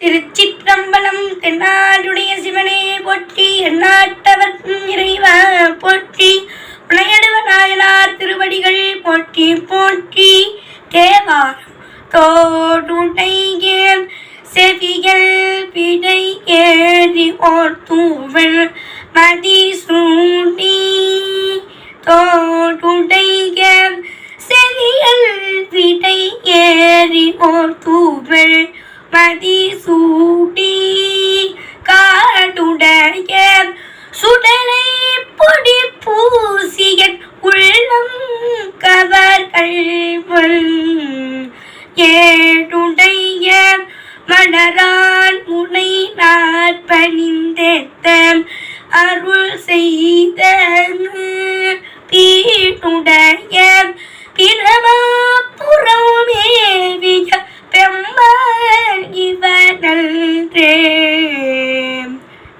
திருச்சிற்றம்பலம் தென்னாடுடைய சிவனே போற்றி எந்நாட்டவர்க்கும் இறைவா போற்றி உணையடுவ நாயனார் திருவடிகள் போற்றி போற்றி. தேவாரம் தோடுடையேன் செவிகள் பிடை ஏறி ஓர் தூவல் மதி சூடி தோடுடையேன் செவிகள் பிடை ஏறி ஓர் தூவல் மதி சூடி காடுடைய சுடலை பொடி பூசிய உள்ளம் கவர்கள் கள்வன் ஏடுடைய மலரால் முனை நாற்பணிந்தேத்தம். அருள் செய்த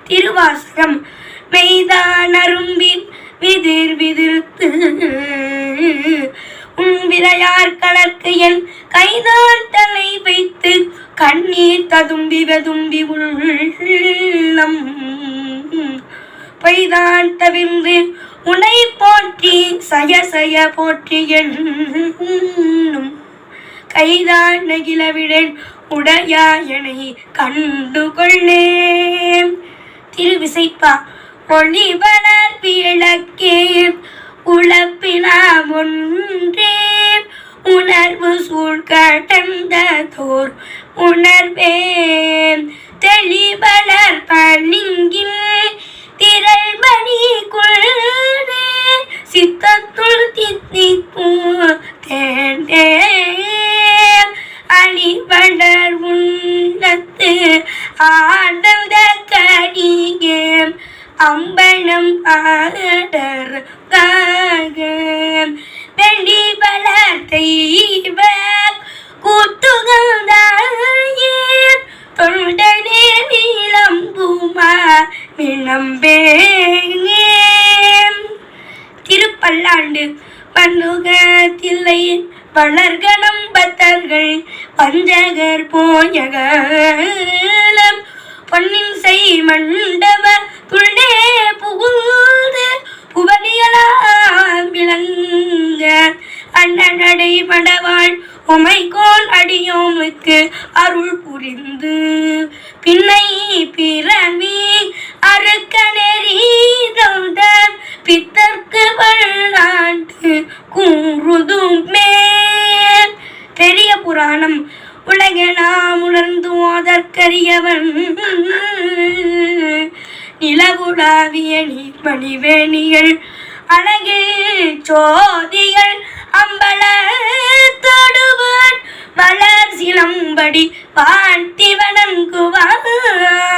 திருவாசகம் மெய்தான் அரும்பின் விதிர் விதிர்த்து. உன் விளையார் கலர்க்கு என் கைதான் தலை வைத்து கண்ணீர் ததும்பி வெதும்பி உள்ளம். பொய்தான் தவிர்ந்து உனை போற்றி சய சய போற்றி என்னும். கைதான் நகிலவிடன் உடையாயனை கண்டு கொள்ளேன் திருவிசைப்பா. ஒளி வளர் விளக்கே உழப்பினா ஒன்றே உணர்வு சூழ்கடந்ததோர் உணர்வே தெளிவளர் பளிங்கில் திரள் மணி கொள்தே சித்தத்துள் தித்திப்பூ தேண்டே அழிவளர் ஆடர் வெள்ளி வளர் தெய்வ கூட்டுகந்தாயே தொண்டனே நீளம்புமா விளம்பேங்கே திருப்பல்லாண்டு பன்னுகத்தில்லை வளர்கணம் பத்தர்கள் பஞ்சகர் போயகலம் பொன்னின் செய் மண்டப அண்ணனடை உமை உமைகோல் அடியோமுக்கு அருள் புரிந்து. பின்னை பிறவி அறுக்க நெறிதந்த பித்தர்க்கு வள்ளாண்டு கூறுதும் மேல். பெரிய புராணம் உலகெலாம் உணர்ந்து ஓதற்கரியவன் நிலவுலாவிய நீர்மணிவேணிகள் அழகில் சோதி தொடுவான் மலர் வாழ்த்தி வணங்குவான்